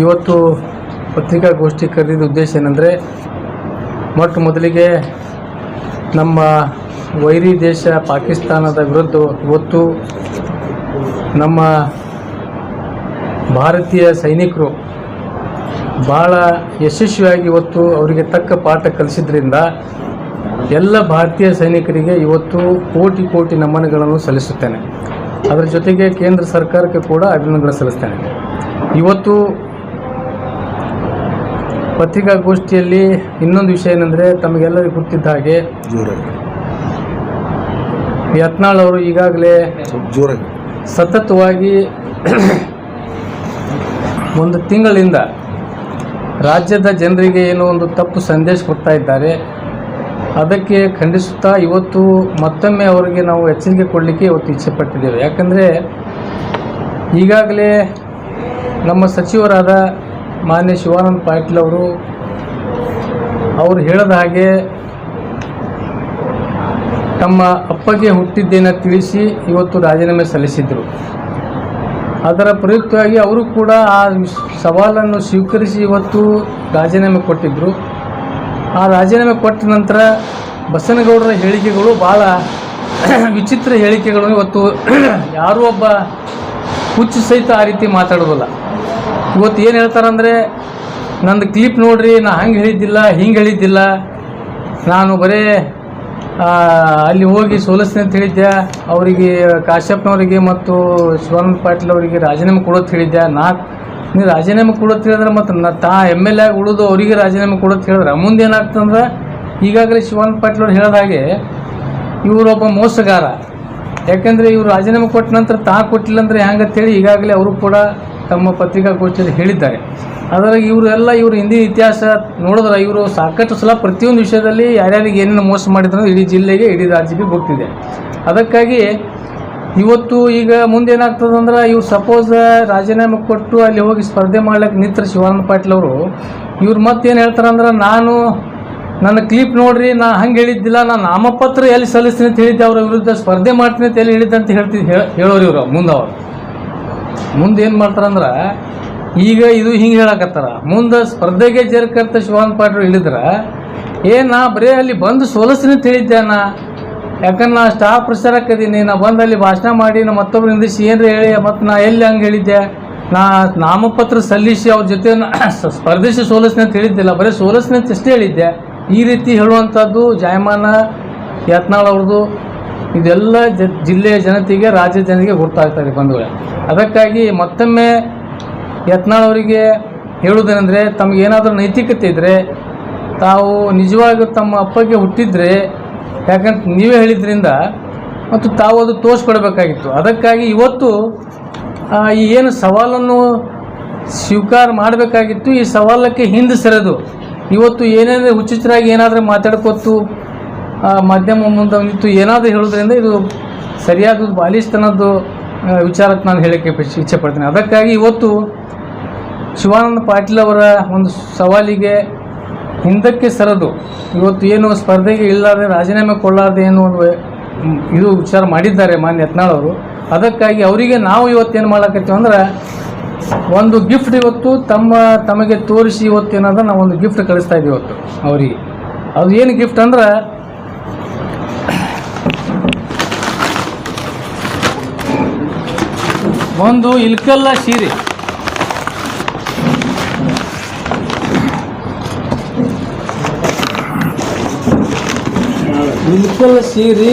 ಇವತ್ತು ಪತ್ರಿಕಾಗೋಷ್ಠಿ ಕರೆದಿದ್ದ ಉದ್ದೇಶ ಏನಂದರೆ, ಮೊಟ್ಟ ಮೊದಲಿಗೆ ನಮ್ಮ ವೈರಿ ದೇಶ ಪಾಕಿಸ್ತಾನದ ವಿರುದ್ಧ ಇವತ್ತು ನಮ್ಮ ಭಾರತೀಯ ಸೈನಿಕರು ಭಾಳ ಯಶಸ್ವಿಯಾಗಿ ಇವತ್ತು ಅವರಿಗೆ ತಕ್ಕ ಪಾಠ ಕಲಿಸಿದ್ರಿಂದ ಎಲ್ಲ ಭಾರತೀಯ ಸೈನಿಕರಿಗೆ ಇವತ್ತು ಕೋಟಿ ಕೋಟಿ ನಮನಗಳನ್ನು ಸಲ್ಲಿಸುತ್ತೇನೆ. ಅದರ ಜೊತೆಗೆ ಕೇಂದ್ರ ಸರ್ಕಾರಕ್ಕೆ ಕೂಡ ಅಭಿನಂದನೆ ಸಲ್ಲಿಸ್ತೇನೆ. ಇವತ್ತು ಪತ್ರಿಕಾಗೋಷ್ಠಿಯಲ್ಲಿ ಇನ್ನೊಂದು ವಿಷಯ ಏನಂದರೆ ತಮಗೆಲ್ಲರಿಗೂ ಗೊತ್ತಿದ್ದ ಹಾಗೆ ಜೋರಾಗಿ. ಯತ್ನಾಳ್ ಅವರು ಈಗಾಗಲೇ ಸ್ವಲ್ಪ ಜೋರಾಗಿ. ಸತತವಾಗಿ ಒಂದು ತಿಂಗಳಿಂದ ರಾಜ್ಯದ ಜನರಿಗೆ ಏನೋ ಒಂದು ತಪ್ಪು ಸಂದೇಶ ಕೊಡ್ತಾ ಇದ್ದಾರೆ. ಅದಕ್ಕೆ ಖಂಡಿಸುತ್ತಾ ಇವತ್ತು ಮತ್ತೊಮ್ಮೆ ಅವರಿಗೆ ನಾವು ಎಚ್ಚರಿಕೆ ಕೊಡಲಿಕ್ಕೆ ಇವತ್ತು ಇಚ್ಛೆ ಪಟ್ಟಿದ್ದೇವೆ. ಯಾಕಂದರೆ ಈಗಾಗಲೇ ನಮ್ಮ ಸಚಿವರಾದ ಮಾನ್ಯ ಶಿವಾನಂದ ಪಾಟೀಲ್ ಅವರು ಅವರು ಹೇಳಿದ ಹಾಗೆ ತಮ್ಮ ಅಪ್ಪಗೆ ಹುಟ್ಟಿದ್ದೇನೆ ತಿಳಿಸಿ ಇವತ್ತು ರಾಜೀನಾಮೆ ಸಲ್ಲಿಸಿದರು. ಅದರ ಪ್ರಯುಕ್ತವಾಗಿ ಅವರು ಕೂಡ ಆ ಸವಾಲನ್ನು ಸ್ವೀಕರಿಸಿ ಇವತ್ತು ರಾಜೀನಾಮೆ ಕೊಟ್ಟಿದ್ದರು ಆ ರಾಜೀನಾಮೆ ಕೊಟ್ಟ ನಂತರ ಬಸನಗೌಡರ ಹೇಳಿಕೆಗಳು ಭಾಳ ವಿಚಿತ್ರ ಹೇಳಿಕೆಗಳು ಇವತ್ತು ಯಾರೂ ಒಬ್ಬ ಹುಚ್ಚು ಸಹಿತ ಆ ರೀತಿ ಮಾತಾಡೋದಿಲ್ಲ. ಇವತ್ತು ಏನು ಹೇಳ್ತಾರಂದರೆ, ನಂದು ಕ್ಲಿಪ್ ನೋಡ್ರಿ, ನಾ ಹಂಗೆ ಹೇಳಿದ್ದಿಲ್ಲ, ಹಿಂಗೆ ಹೇಳಿದ್ದಿಲ್ಲ. ನಾನು ಬರೇ ಅಲ್ಲಿ ಹೋಗಿ ಸೋಲಿಸ್ತೀನಿ ಅಂತ ಹೇಳಿದ್ದೆ. ಅವರಿಗೆ ಕಾಶ್ಯಪ್ನವರಿಗೆ ಮತ್ತು ಶಿವಾನಂದ ಪಾಟೀಲ್ ಅವರಿಗೆ ರಾಜೀನಾಮೆ ಕೊಡೋದು ಹೇಳಿದ್ದೆ. ನಾ, ನೀವು ರಾಜೀನಾಮೆ ಕೊಡೋದು ಹೇಳಿದ್ರೆ ಮತ್ತು ನಾ ತಾ ಎಂ ಎಲ್ ಎ ಉಳಿದು ಅವರಿಗೆ ರಾಜೀನಾಮೆ ಕೊಡೋದು ಹೇಳಿದ್ರೆ ಮುಂದೆ ಏನಾಗ್ತಂದ್ರೆ ಈಗಾಗಲೇ ಶಿವಾನಂದ ಪಾಟೀಲ್ ಅವ್ರು ಹೇಳಿದ ಹಾಗೆ ಇವರೊಬ್ಬ ಮೋಸಗಾರ. ಯಾಕೆಂದರೆ ಇವರು ರಾಜೀನಾಮೆ ಕೊಟ್ಟ ನಂತರ ತಾ ಕೊಟ್ಟಿಲ್ಲ ಅಂದರೆ ಹೆಂಗಂತೇಳಿ ಈಗಾಗಲೇ ಅವರು ಕೂಡ ತಮ್ಮ ಪತ್ರಿಕಾಗೋಷ್ಠಿಯಲ್ಲಿ ಹೇಳಿದ್ದಾರೆ. ಅದರಲ್ಲಿ ಇವರೆಲ್ಲ ಇವರು ಹಿಂದಿನ ಇತಿಹಾಸ ನೋಡಿದ್ರೆ ಇವರು ಸಾಕಷ್ಟು ಸಲ ಪ್ರತಿಯೊಂದು ವಿಷಯದಲ್ಲಿ ಯಾರ್ಯಾರಿಗೆ ಏನೇನು ಮೋಸ ಮಾಡಿದ್ರು ಇಡೀ ಜಿಲ್ಲೆಗೆ, ಇಡೀ ರಾಜ್ಯಕ್ಕೆ ಗೊತ್ತಿದೆ. ಅದಕ್ಕಾಗಿ ಇವತ್ತು ಈಗ ಮುಂದೆ ಏನಾಗ್ತದಂದ್ರೆ ಇವ್ರು ಸಪೋಸ್ ರಾಜೀನಾಮೆ ಕೊಟ್ಟು ಅಲ್ಲಿ ಹೋಗಿ ಸ್ಪರ್ಧೆ ಮಾಡ್ಲಿಕ್ಕೆ ನಿಂತರ ಶಿವಾನಂದ ಪಾಟೀಲ್ ಅವರು, ಇವ್ರು ಮತ್ತೇನು ಹೇಳ್ತಾರಂದ್ರೆ ನಾನು ನನ್ನ ಕ್ಲಿಪ್ ನೋಡ್ರಿ, ನಾ ಹಂಗೆ ಹೇಳಿದ್ದಿಲ್ಲ ನಾನು ನಾಮಪತ್ರ ಎಲ್ಲಿ ಸಲ್ಲಿಸ್ತೀನಿ ಅಂತ ಹೇಳಿದ್ದೆ, ಅವರ ವಿರುದ್ಧ ಸ್ಪರ್ಧೆ ಮಾಡ್ತೀನಿ ಅಂತ ಎಲ್ಲಿ ಹೇಳಿದ್ದೆ ಅಂತ ಹೇಳ್ತಿ ಹೇಳ- ಹೇಳೋರು ಇವರು ಮುಂದೆ ಅವರು. ಮುಂದೆ ಏನು ಮಾಡ್ತಾರಂದ್ರೆ, ಈಗ ಇದು ಹಿಂಗೆ ಹೇಳಕತ್ತಾರ. ಮುಂದೆ ಸ್ಪರ್ಧೆಗೆ ಜೇರ್ಕರ್ತ ಶಿವಾನ್ ಪಾಟೀಲ್ ಹೇಳಿದ್ರ, ಏ, ನಾ ಬರೀ ಅಲ್ಲಿ ಬಂದು ಸೋಲಿಸ್ತೀನಿ ಅಂತ ಹೇಳಿದ್ದೆ ನಾ ಯಾಕಂದ್ರೆ ನಾ ಸ್ಟಾಫ್ ಪ್ರಚಾರಕ್ಕದೀನಿ ನಾ ಬಂದು ಅಲ್ಲಿ ಭಾಷಣ ಮಾಡಿ, ನಾ ಮತ್ತೊಬ್ರು ನಿಂದಿಸಿ ಏನ್ರ ಹೇಳಿ, ಮತ್ತು ನಾ ಎಲ್ಲಿ ಹಂಗೆ ಹೇಳಿದ್ದೆ? ನಾ ನಾಮಪತ್ರ ಸಲ್ಲಿಸಿ ಅವ್ರ ಜೊತೆ ಸ್ಪರ್ಧಿಸಿ ಸೋಲಿಸ್ತೀನಿ ಅಂತ ಹೇಳಿದ್ದಿಲ್ಲ, ಬರೀ ಸೋಲಿಸ್ತೀನಿ ಅಂತ ಅಷ್ಟೇ ಹೇಳಿದ್ದೆ. ಈ ರೀತಿ ಹೇಳುವಂಥದ್ದು ಜಾಯಮಾನ ಯತ್ನಾಳ್ ಅವ್ರದ್ದು ಇದೆಲ್ಲ ಜಿಲ್ಲೆಯ ಜನತೆಗೆ, ರಾಜ್ಯದ ಜನತೆಗೆ ಗೊತ್ತಾಗ್ತಾರೆ ಬಂಧುಗಳೇ. ಅದಕ್ಕಾಗಿ ಮತ್ತೊಮ್ಮೆ ಯತ್ನಾಳವರಿಗೆ ಹೇಳುವುದೇನೆಂದರೆ ತಮಗೇನಾದರೂ ನೈತಿಕತೆ ಇದ್ದರೆ ತಾವು ನಿಜವಾಗಿಯೂ ತಮ್ಮ ಅಪ್ಪಗೆ ಹುಟ್ಟಿದ್ರೆ, ಯಾಕಂತ ನೀವೇ ಹೇಳಿದ್ರಿಂದ, ಮತ್ತು ತಾವು ಅದು ತೋರಿಸ್ಕೊಡ್ಬೇಕಾಗಿತ್ತು. ಅದಕ್ಕಾಗಿ ಇವತ್ತು ಈ ಏನು ಸವಾಲನ್ನು ಸ್ವೀಕಾರ ಮಾಡಬೇಕಾಗಿತ್ತು, ಈ ಸವಾಲಕ್ಕೆ ಹಿಂದೆ ಸೆರೆದು, ಇವತ್ತು ಏನೇನು ಹುಚ್ಚುಚ್ಚರಾಗಿ ಏನಾದರೂ ಮಾತಾಡ್ಕೊತು ಮಾಧ್ಯಮ ಮುಂದೆ ಏನಾದರೂ ಹೇಳೋದ್ರಿಂದ ಇದು ಸರಿಯಾದ ಬಾಲಿಸ್ತನದ್ದು ವಿಚಾರಕ್ಕೆ ನಾನು ಹೇಳೋಕ್ಕೆ ಇಚ್ಛೆ- ಪಡ್ತೀನಿ. ಅದಕ್ಕಾಗಿ ಇವತ್ತು ಶಿವಾನಂದ ಪಾಟೀಲ್ ಅವರ ಒಂದು ಸವಾಲಿಗೆ ಹಿಂದಕ್ಕೆ ಸರದು. ಇವತ್ತು ಏನು ಸ್ಪರ್ಧೆಗೆ ಇಲ್ಲದೆ ರಾಜೀನಾಮೆ ಕೊಳ್ಳಾರ್ದೆ ಏನು ಒಂದು ಇದು ವಿಚಾರ ಮಾಡಿದ್ದಾರೆ ಮಾನ್ಯ ಯತ್ನಾಳ್ ಅವರು. ಅದಕ್ಕಾಗಿ ಅವರಿಗೆ ನಾವು ಇವತ್ತೇನು ಮಾಡಕತ್ತೀವಿ ಅಂದ್ರೆ, ಒಂದು ಗಿಫ್ಟ್ ಇವತ್ತು ತಮ್ಮ, ತಮಗೆ ತೋರಿಸಿ ಇವತ್ತು ಏನದ ನಾವು ಒಂದು ಗಿಫ್ಟ್ ಕಳಿಸ್ತಾ ಇದ್ದೀವಿ ಇವತ್ತು ಅವರಿಗೆ. ಅದು ಏನು ಗಿಫ್ಟ್ ಅಂದ್ರೆ ಒಂದು ಇಲ್ಕಲ್ಲ ಸೀರೆ. ಇಲ್ಕಲ್ಲ ಸೀರೆ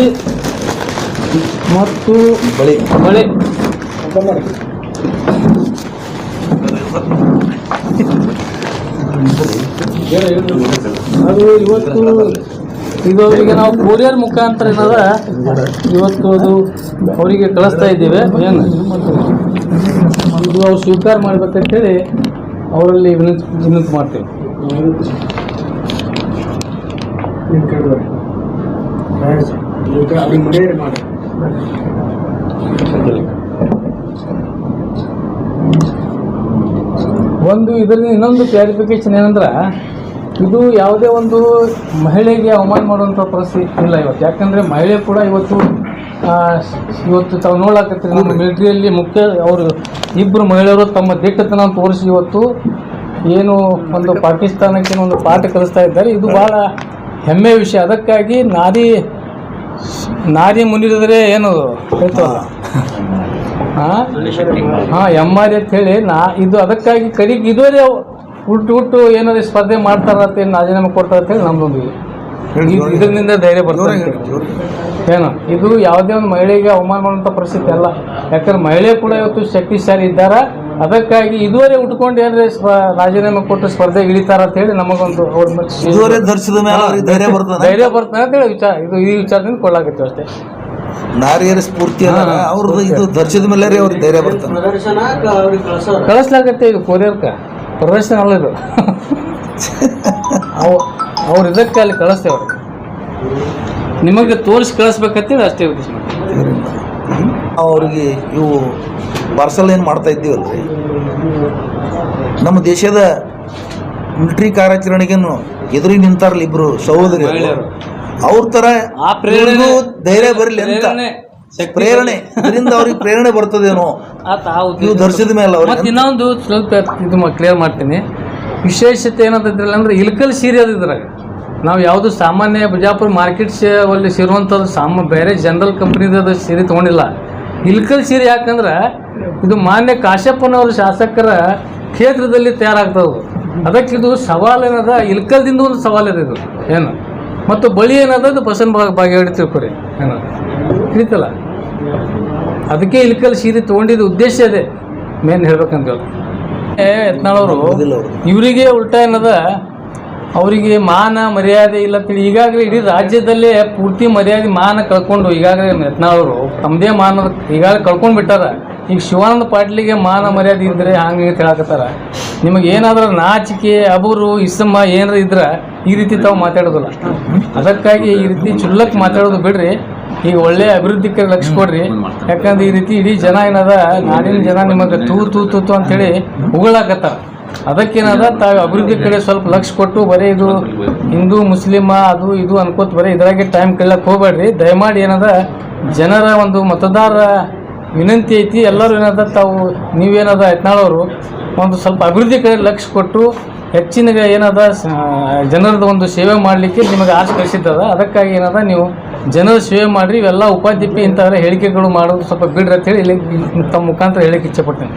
ಮತ್ತು ಬಳೆ. ಬಳೆ. ಅದು ಇವತ್ತು ಇದು ಅವರಿಗೆ ನಾವು ಕೊರಿಯರ್ ಮುಖಾಂತರ ಏನಾರ ಇವತ್ತು ಅದು ಅವರಿಗೆ ಕಳಿಸ್ತಾ ಇದ್ದೀವಿ. ಏನು? ಇದು ಅವ್ರು ಸ್ವೀಕಾರ ಮಾಡ್ಬೇಕಂತೇಳಿ ಅವರಲ್ಲಿ ವಿನಂತಿ ವಿನಂತಿ ಮಾಡ್ತೇವೆ. ಒಂದು ಇದರಿಂದ ಇನ್ನೊಂದು ಕ್ಲಾರಿಫಿಕೇಶನ್ ಏನಂದ್ರೆ ಇದು ಯಾವುದೇ ಒಂದು ಮಹಿಳೆಗೆ ಅವಮಾನ ಮಾಡುವಂಥ ಪರಿಸ್ಥಿತಿ ಇಲ್ಲ ಇವತ್ತು. ಯಾಕಂದರೆ ಮಹಿಳೆ ಕೂಡ ಇವತ್ತು ಇವತ್ತು ತಾವು ನೋಡಾಕತ್ತೀರಿ ನಮ್ಮ ಮಿಲಿಟ್ರಿಯಲ್ಲಿ ಮುಖ್ಯ ಅವರು ಇಬ್ಬರು ಮಹಿಳೆಯರು ತಮ್ಮ ದಿಟ್ಟತನ ತೋರಿಸಿ ಇವತ್ತು ಏನು ಒಂದು ಪಾಕಿಸ್ತಾನಕ್ಕೆ ಒಂದು ಪಾಠ ಕಲಿಸ್ತಾ ಇದ್ದಾರೆ. ಇದು ಭಾಳ ಹೆಮ್ಮೆಯ ವಿಷಯ. ಅದಕ್ಕಾಗಿ ನಾರಿ ನಾರಿ ಮುನಿರಿದ್ರೆ ಏನು ಹೇಳ್ತಾರಲ್ಲ ಹಾಂ. ಎಂ ಆರ್ ಅಂತ ಹೇಳಿ ನಾ ಇದು ಅದಕ್ಕಾಗಿ ಕರಿಗೆ ಇದುವರೆ ಹುಟ್ಟು ಹುಟ್ಟು ಏನಾದ್ರು ಸ್ಪರ್ಧೆ ಮಾಡ್ತಾರ ಅಂತ ಹೇಳಿ ರಾಜೀನಾಮೆ ಕೊಡ್ತಾರ ಅಂತ ಹೇಳಿ ನಮ್ದೊಂದು ಇದು. ಇದು- ಇದರಿಂದ ಧೈರ್ಯ ಬರ್ತಾರೆ ಏನು? ಇದು ಯಾವುದೇ ಒಂದು ಮಹಿಳೆಗೆ ಅವಮಾನ ಮಾಡುವಂಥ ಪರಿಸ್ಥಿತಿ ಅಲ್ಲ. ಯಾಕಂದ್ರೆ ಮಹಿಳೆ ಕೂಡ ಇವತ್ತು ಶಕ್ತಿಶಾಲಿ ಇದ್ದಾರೆ? ಅದಕ್ಕಾಗಿ ಇದುವರೆ ಉಟ್ಕೊಂಡು ಏನಾದ್ರೆ ಸ್ಪ ರಾಜೀನಾಮೆ ಕೊಟ್ಟು ಸ್ಪರ್ಧೆ ಇಳಿತಾರ ಅಂತ ಹೇಳಿ ನಮಗೊಂದು ಇದುವರೆ ಧರಿಸಿದ ಮೇಲೆ ಅವ್ರಿಗೆ ಧೈರ್ಯ ಬರ್ತದ ಧೈರ್ಯ ಬರ್ತದೆ ಅಂತ ಹೇಳಿ ವಿಚಾರ ಇದು ಈ ವಿಚಾರದಿಂದ ಕೊಡಲಾಗುತ್ತೆ ಅಷ್ಟೇ. ನಾರಿಯರ ಸ್ಫೂರ್ತಿ ಅವ್ರದ್ದು ಇದು ಧರಿಸಿದ ಮೇಲೆ ರೀ ಅವ್ರಿಗೆ ಧೈರ್ಯ ಬರ್ತದ. ಕಳಿಸ್ಲಾಗತ್ತೆ ಇದು ಕೊರಿಯರ್ಕ ಪ್ರದರ್ಶನ ಅಲ್ಲ ಇದು. ಅವ್ ಅವ್ರು ಇದಕ್ಕೆ ಅಲ್ಲಿ ಕಳಿಸ್ತೇವೆ ಅವ್ರಿಗೆ ನಿಮಗೆ ತೋರಿಸಿ ಕಳಿಸ್ಬೇಕಂತೇಳಿ ಅಷ್ಟೇ ಉದ್ದೇಶ ಅವ್ರಿಗೆ ಇವು ಪಾರ್ಸಲ್ ಏನು ಮಾಡ್ತಾ ಇದ್ದೀವಲ್ರಿ? ನಮ್ಮ ದೇಶದ ಮಿಲಿಟರಿ ಕಾರ್ಯಾಚರಣೆಗೇನು ಎದುರಿಗೆ ನಿಂತಾರಲ್ಲ ಇಬ್ರು ಸಹೋದರಿ. ಅವ್ರ ಪ್ರೇರಣೆ- ಧೈರ್ಯ ಬರಲಿ ಅಂತ. ಪ್ರೇರಣೆ, ಇದರಿಂದ ಅವ್ರಿಗೆ ಪ್ರೇರಣೆ ಬರ್ತದೇನೋ? ಆತ ಆ ಉದ್ದೇಶ. ನೀವು ಧರಿಸಿದ ಮೇಲೆ ಮತ್ತೆ ಇನ್ನೊಂದು ಸ್ವಲ್ಪ ಇದು ಕ್ಲಿಯರ್ ಮಾಡ್ತೀನಿ. ವಿಶೇಷತೆ ಏನಂತಂದ್ರಲ್ಲ ಅಂದ್ರೆ ಇಲ್ಕಲ್ ಸೀರೆ ಅದು ಇದ್ರಾಗ. ನಾವು ಯಾವುದು ಸಾಮಾನ್ಯ ಬಿಜಾಪುರ ಮಾರ್ಕೆಟ್ಸ್ ಅಲ್ಲಿ ಸೇರುವಂಥದ್ದು ಸಾಮ ಬೇರೆ ಜನರಲ್ ಕಂಪ್ನಿದ ಸೀರೆ ತೊಗೊಂಡಿಲ್ಲ. ಇಲ್ಕಲ್ ಸೀರೆ ಯಾಕಂದ್ರೆ ಇದು ಮಾನ್ಯ ಕಾಶಪ್ಪನವರು ಶಾಸಕರ ಕ್ಷೇತ್ರದಲ್ಲಿ ತಯಾರಾಗ್ತದೆ ಅದಕ್ಕೆ ಇದು ಸವಾಲು ಏನದ? ಇಲ್ಕಲ್ದಿಂದ ಒಂದು ಸವಾಲು ಇದೆ ಇದು. ಏನು? ಮತ್ತು ಬಳಿ ಏನದ? ಅದು ಬಸನ್ ಭಾಗ ಭಾಗಿಯಾಡಿ ತಿಳ್ಕೊರಿ. ಏನು ತಿಳಿತಲ್ಲ ಅದಕ್ಕೆ ಇಲ್ಕಲ್ ಸೀರೆ ತೊಗೊಂಡಿದ್ದು ಉದ್ದೇಶ ಅದೇ ಮೇನ್ ಹೇಳ್ಬೇಕಂತ ಯತ್ನಾಳವರು. ಇವರಿಗೆ ಉಲ್ಟಾ ಏನದ? ಅವರಿಗೆ ಮಾನ ಮರ್ಯಾದೆ ಇಲ್ಲ ಅಂತೇಳಿ ಈಗಾಗಲೇ ಇಡೀ ರಾಜ್ಯದಲ್ಲೇ ಪೂರ್ತಿ ಮರ್ಯಾದೆ ಮಾನ ಕಳ್ಕೊಂಡು ಈಗಾಗಲೇ ಯತ್ನಾಳವರು ತಮ್ಮದೇ ಮಾನ ಈಗಾಗಲೇ ಕಳ್ಕೊಂಡು ಬಿಟ್ಟಾರ. ಈಗ ಶಿವಾನಂದ ಪಾಟೀಲಿಗೆ ಮಾನ ಮರ್ಯಾದೆ ಇದ್ರೆ ಹಂಗೆ ಕೇಳಾಕತ್ತಾರ. ನಿಮಗೆ ಏನಾದರೂ ನಾಚಿಕೆ ಅಬುರು ಇಸಮ್ಮ ಏನಾರ ಇದ್ರೆ ಈ ರೀತಿ ತಾವು ಮಾತಾಡೋದಿಲ್ಲ. ಅದಕ್ಕಾಗಿ ಈ ರೀತಿ ಚುಲ್ಲಕ್ಕೆ ಮಾತಾಡೋದು ಬಿಡ್ರಿ. ಈಗ ಒಳ್ಳೆ ಅಭಿವೃದ್ಧಿ ಕಡೆ ಲಕ್ಷ್ಯ ಕೊಡ್ರಿ. ಯಾಕಂದ್ರೆ ಈ ರೀತಿ ಇಡೀ ಜನ ಏನದ ನಾಡಿನ ಜನ ನಿಮಗೆ ತೂ ತೂ ತೂ ತೂ ಅಂತೇಳಿ ಉಗುಳಾಕತ್ತಾರ. ಅದಕ್ಕೇನದ ತಾವು ಅಭಿವೃದ್ಧಿ ಕಡೆ ಸ್ವಲ್ಪ ಲಕ್ಷ್ಯ ಕೊಟ್ಟು ಬರೀ ಇದು ಹಿಂದೂ ಮುಸ್ಲಿಮ ಅದು ಇದು ಅನ್ಕೋತ ಬರೀ ಇದ್ರಾಗೆ ಟೈಮ್ ಕೇಳಕ್ ಹೋಗ್ಬೇಡ್ರಿ ದಯಮಾಡಿ ಏನದ ಜನರ ಒಂದು ಮತದಾರ ವಿನಂತಿ ಐತಿ. ಎಲ್ಲರೂ ಏನದ ತಾವು ನೀವೇನದ ಯತ್ನಾಳವರು ಒಂದು ಸ್ವಲ್ಪ ಅಭಿವೃದ್ಧಿ ಕಡೆ ಲಕ್ಷ್ಯ ಕೊಟ್ಟು ಹೆಚ್ಚಿನ ಏನದ ಜನರದ ಒಂದು ಸೇವೆ ಮಾಡಲಿಕ್ಕೆ ನಿಮಗೆ ಆಸೆ ಕಳಿಸಿದ್ದದ. ಅದಕ್ಕಾಗಿ ಏನದ, ನೀವು ಜನರ ಸೇವೆ ಮಾಡಿರಿ, ಇವೆಲ್ಲ ಉಪಾಧ್ಯಪಿ ಇಂಥವೆಲ್ಲ ಹೇಳಿಕೆಗಳು ಮಾಡೋದು ಸ್ವಲ್ಪ ಬಿಡ್ರಿ ಅಂತ ಹೇಳಿ ಇಲ್ಲಿ ತಮ್ಮ ಮುಖಾಂತರ ಹೇಳಿಕ್ಕೆ ಇಚ್ಛೆ ಪಡ್ತೇನೆ.